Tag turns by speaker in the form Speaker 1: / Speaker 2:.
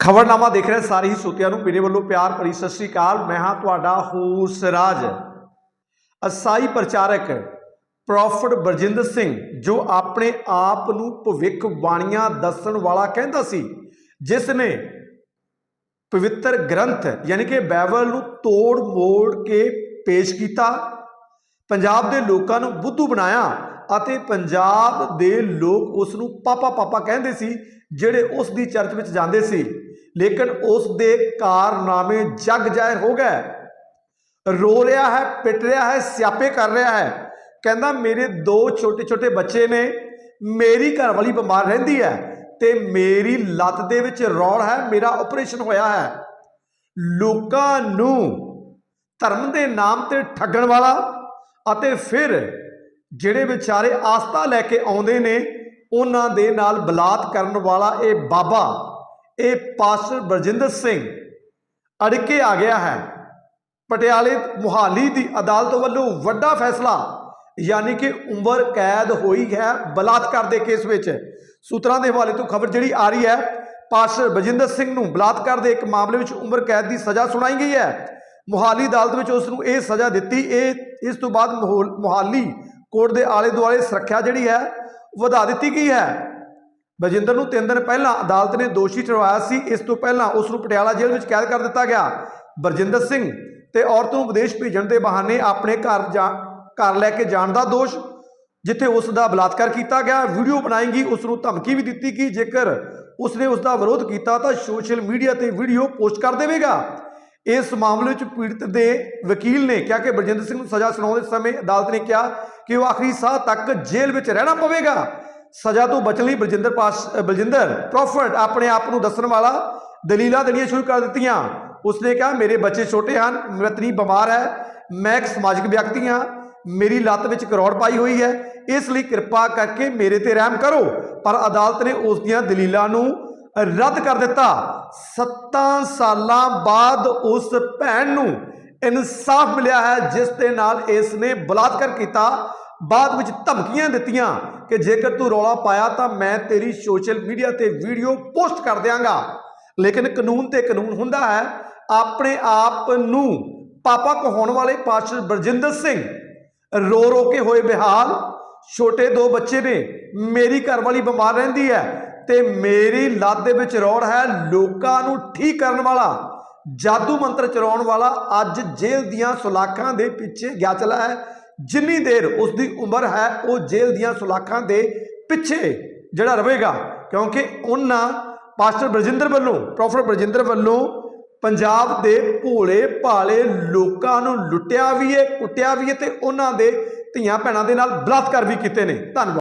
Speaker 1: ਖਬਰਨਾਮਾ ਦੇਖ ਰਹੇ ਸਾਰੇ ਹੀ ਸੋਤਿਆਂ ਨੂੰ ਮੇਰੇ ਵੱਲੋਂ ਪਿਆਰ ਭਰੀ ਸਤਿ ਸ੍ਰੀ ਅਕਾਲ। ਮੈਂ ਹਾਂ ਤੁਹਾਡਾ ਹੂਰ ਰਾਜ। ਅਸਾਈ ਪ੍ਰਚਾਰਕ ਪ੍ਰੋਫਟ ਬਰਜਿੰਦਰ ਸਿੰਘ, ਜੋ ਆਪਣੇ ਆਪ ਨੂੰ ਭਵਿੱਖ ਬਾਣੀਆਂ ਦੱਸਣ ਵਾਲਾ ਕਹਿੰਦਾ ਸੀ, ਜਿਸ ਨੇ ਪਵਿੱਤਰ ਗ੍ਰੰਥ ਯਾਨੀ ਕਿ ਬਾਈਬਲ ਨੂੰ ਤੋੜ ਮੋੜ ਕੇ ਪੇਸ਼ ਕੀਤਾ, ਪੰਜਾਬ ਦੇ ਲੋਕਾਂ ਨੂੰ ਬੁੱਧੂ ਬਣਾਇਆ ਅਤੇ ਪੰਜਾਬ ਦੇ ਲੋਕ ਉਸ ਨੂੰ ਪਾਪਾ ਪਾਪਾ ਕਹਿੰਦੇ ਸੀ, ਜਿਹੜੇ ਉਸ ਦੀ ਚਰਚ ਵਿੱਚ ਜਾਂਦੇ ਸੀ। ਲੇਕਿਨ ਉਸ ਦੇ ਕਾਰਨਾਮੇ ਜਗ ਜਾਇਰ ਹੋ ਗਏ। ਰੋ ਰਿਹਾ ਹੈ, ਪਿੱਟ ਰਿਹਾ ਹੈ, ਸਿਆਪੇ ਕਰ ਰਿਹਾ ਹੈ। ਕਹਿੰਦਾ, ਮੇਰੇ ਦੋ ਛੋਟੇ ਛੋਟੇ ਬੱਚੇ ਨੇ, ਮੇਰੀ ਘਰ ਵਾਲੀ ਬਿਮਾਰ ਰਹਿੰਦੀ ਹੈ ਤੇ ਮੇਰੀ ਲੱਤ ਦੇ ਵਿੱਚ ਰੌੜ ਹੈ, ਮੇਰਾ ਆਪਰੇਸ਼ਨ ਹੋਇਆ ਹੈ। ਲੋਕਾਂ ਨੂੰ ਧਰਮ ਦੇ ਨਾਮ ਤੇ ਠੱਗਣ ਵਾਲਾ ਅਤੇ ਫਿਰ ਜਿਹੜੇ ਵਿਚਾਰੇ ਆਸਥਾ ਲੈ ਕੇ ਆਉਂਦੇ ਨੇ, ਉਹਨਾਂ ਦੇ ਨਾਲ ਬਲਾਤ ਕਰਨ ਵਾਲਾ ਇਹ ਬਾਬਾ ਇਹ ਪਾਸਟਰ ਬਰਜਿੰਦਰ ਸਿੰਘ ਅੜਕੇ ਆ ਗਿਆ ਹੈ। ਪਟਿਆਲੇ ਮੁਹਾਲੀ ਦੀ ਅਦਾਲਤ ਵੱਲੋਂ ਵੱਡਾ ਫੈਸਲਾ, ਯਾਨੀ ਕਿ ਉਮਰ ਕੈਦ ਹੋਈ ਹੈ ਬਲਾਤਕਾਰ ਦੇ ਕੇਸ ਵਿੱਚ। ਸੂਤਰਾਂ ਦੇ ਹਵਾਲੇ ਤੋਂ ਖਬਰ ਜਿਹੜੀ ਆ ਰਹੀ ਹੈ, ਪਾਸਟਰ ਬਜਿੰਦਰ ਸਿੰਘ ਨੂੰ ਬਲਾਤਕਾਰ ਦੇ ਇੱਕ ਮਾਮਲੇ ਵਿੱਚ ਉਮਰ ਕੈਦ ਦੀ ਸਜ਼ਾ ਸੁਣਾਈ ਗਈ ਹੈ। ਮੁਹਾਲੀ ਅਦਾਲਤ ਵਿੱਚ ਉਸ ਨੂੰ ਇਹ ਸਜ਼ਾ ਦਿੱਤੀ। ਇਹ, ਇਸ ਤੋਂ ਬਾਅਦ ਮੋਹਾਲ- ਮੁਹਾਲੀ ਕੋਰਟ ਦੇ ਆਲੇ ਦੁਆਲੇ ਸੁਰੱਖਿਆ ਜਿਹੜੀ ਹੈ ਵਧਾ ਦਿੱਤੀ ਗਈ ਹੈ। ਬਜਿੰਦਰ ਨੂੰ 3 ਦਿਨ ਪਹਿਲਾਂ ਅਦਾਲਤ ਨੇ ਦੋਸ਼ੀ ਠਹਿਰਾਇਆ ਸੀ। ਇਸ ਤੋਂ ਪਹਿਲਾਂ ਉਸ ਨੂੰ ਪਟਿਆਲਾ ਜੇਲ੍ਹ ਵਿੱਚ ਕੈਦ ਕਰ ਦਿੱਤਾ ਗਿਆ। ਬਰਜਿੰਦਰ ਸਿੰਘ ਤੇ ਔਰਤ ਨੂੰ ਵਿਦੇਸ਼ ਭੇਜਣ ਦੇ ਬਹਾਨੇ ਆਪਣੇ ਘਰ ਜਾ, ਘਰ ਲੈ ਕੇ ਜਾਣ ਦਾ ਦੋਸ਼, ਜਿੱਥੇ ਉਸ ਦਾ ਬਲਾਤਕਾਰ ਕੀਤਾ ਗਿਆ। ਵੀਡੀਓ ਬਣਾਏਗੀ ਗਈ ਉਸ ਨੂੰ ਧਮਕੀ ਵੀ ਦਿੱਤੀ ਕਿ ਜੇਕਰ ਉਸਨੇ ਉਸ ਦਾ ਵਿਰੋਧ ਕੀਤਾ ਤਾਂ ਸੋਸ਼ਲ ਮੀਡੀਆ ਤੇ ਵੀਡੀਓ ਪੋਸਟ ਕਰ ਦੇਵੇਗਾ। ਇਸ ਮਾਮਲੇ ਵਿੱਚ ਪੀੜਤ ਦੇ ਵਕੀਲ ਨੇ ਕਿਹਾ ਕਿ ਬਰਜਿੰਦਰ ਸਿੰਘ ਨੂੰ ਸਜ਼ਾ ਸੁਣਾਉਣ ਦੇ ਸਮੇਂ ਅਦਾਲਤ ਨੇ ਕਿਹਾ ਕਿ ਉਹ ਆਖਰੀ ਸਾਹ ਤੱਕ ਜੇਲ੍ਹ ਵਿੱਚ ਰਹਿਣਾ ਪਵੇਗਾ। ਸਜ਼ਾ ਤੋਂ ਬਚਣ ਲਈ ਬਲਜਿੰਦਰ ਪਾਸ ਬਲਜਿੰਦਰ ਪ੍ਰੋਫਟ ਆਪਣੇ ਆਪ ਨੂੰ ਦੱਸਣ ਵਾਲਾ ਦਲੀਲਾਂ ਦੇਣੀਆਂ ਸ਼ੁਰੂ ਕਰ ਦਿੱਤੀਆਂ। ਉਸਨੇ ਕਿਹਾ, ਮੇਰੇ ਬੱਚੇ ਛੋਟੇ ਹਨ ਮੇਰਾ ਤਰੀ ਬਿਮਾਰ ਹੈ, ਮੈਂ ਇੱਕ ਸਮਾਜਿਕ ਵਿਅਕਤੀ ਹਾਂ, ਮੇਰੀ ਲੱਤ ਵਿੱਚ ਕਰੋੜ ਪਾਈ ਹੋਈ ਹੈ, ਇਸ ਲਈ ਕਿਰਪਾ ਕਰਕੇ ਮੇਰੇ ਤੇ ਰਹਿਮ ਕਰੋ। ਪਰ ਅਦਾਲਤ ਨੇ ਉਸ ਦੀਆਂ ਦਲੀਲਾਂ ਨੂੰ ਰੱਦ ਕਰ ਦਿੱਤਾ। 7 ਸਾਲਾਂ ਬਾਅਦ ਉਸ ਭੈਣ ਨੂੰ ਇਨਸਾਫ ਮਿਲਿਆ ਹੈ, ਜਿਸ ਦੇ ਨਾਲ ਇਸ ਨੇ ਬਲਾਤਕਾਰ ਕੀਤਾ। ਬਾਅਦ ਵਿੱਚ ਧਮਕੀਆਂ ਦਿੱਤੀਆਂ ਕਿ ਜੇਕਰ ਤੂੰ ਰੌਲਾ ਪਾਇਆ ਤਾਂ ਮੈਂ ਤੇਰੀ ਸੋਸ਼ਲ ਮੀਡੀਆ ਤੇ ਵੀਡੀਓ ਪੋਸਟ ਕਰ ਦਿਆਂਗਾ। ਲੇਕਿਨ ਕਾਨੂੰਨ ਤੇ ਕਾਨੂੰਨ ਹੁੰਦਾ ਹੈ, ਆਪਣੇ ਆਪ ਨੂੰ ਪਾਪਾ ਕਹਾਉਣ ਵਾਲੇ ਪਾਸਟਰ ਬਰਜਿੰਦਰ ਸਿੰਘ, ਰੋ ਰੋ ਕੇ ਹੋਏ ਬਿਹਾਲ, ਛੋਟੇ ਦੋ ਬੱਚੇ ਨੇ, ਮੇਰੀ ਘਰਵਾਲੀ ਬਿਮਾਰ ਰਹਿੰਦੀ ਹੈ ਤੇ ਮੇਰੀ ਲੱਤ ਦੇ ਵਿੱਚ ਰੋੜ ਹੈ, ਲੋਕਾਂ ਨੂੰ ਠੀਕ ਕਰਨ ਵਾਲਾ, ਜਾਦੂ ਮੰਤਰ ਚਲਾਉਣ ਵਾਲਾ ਅੱਜ ਜੇਲ੍ਹ ਦੀਆਂ ਸੁਲਾਖਾਂ ਦੇ ਪਿੱਛੇ ਗਿਆ ਚਲਾ ਹੈ। ਜਿੰਨੀ ਦੇਰ ਉਸ ਦੀ ਉਮਰ ਹੈ, ਉਹ ਜੇਲ੍ਹ ਦੀਆਂ ਸੁਲਾਖਾਂ ਦੇ ਪਿੱਛੇ ਜਿਹੜਾ ਰਹੇਗਾ। ਕਿਉਂਕਿ ਉਹਨਾਂ ਪਾਸਟਰ ਬਰਜਿੰਦਰ ਵੱਲੋਂ, ਪ੍ਰੋਫੈਸਰ ਬਰਜਿੰਦਰ ਵੱਲੋਂ ਪੰਜਾਬ ਦੇ ਭੋਲੇ ਭਾਲੇ ਲੋਕਾਂ ਨੂੰ ਲੁੱਟਿਆ ਵੀ ਹੈ ਕੁੱਟਿਆ ਵੀ ਹੈ ਤੇ ਉਹਨਾਂ ਦੇ ਧੀਆਂ ਭੈਣਾਂ ਦੇ ਨਾਲ ਬਲਾਤਕਾਰ ਵੀ ਕੀਤੇ ਨੇ। ਧੰਨਵਾਦ।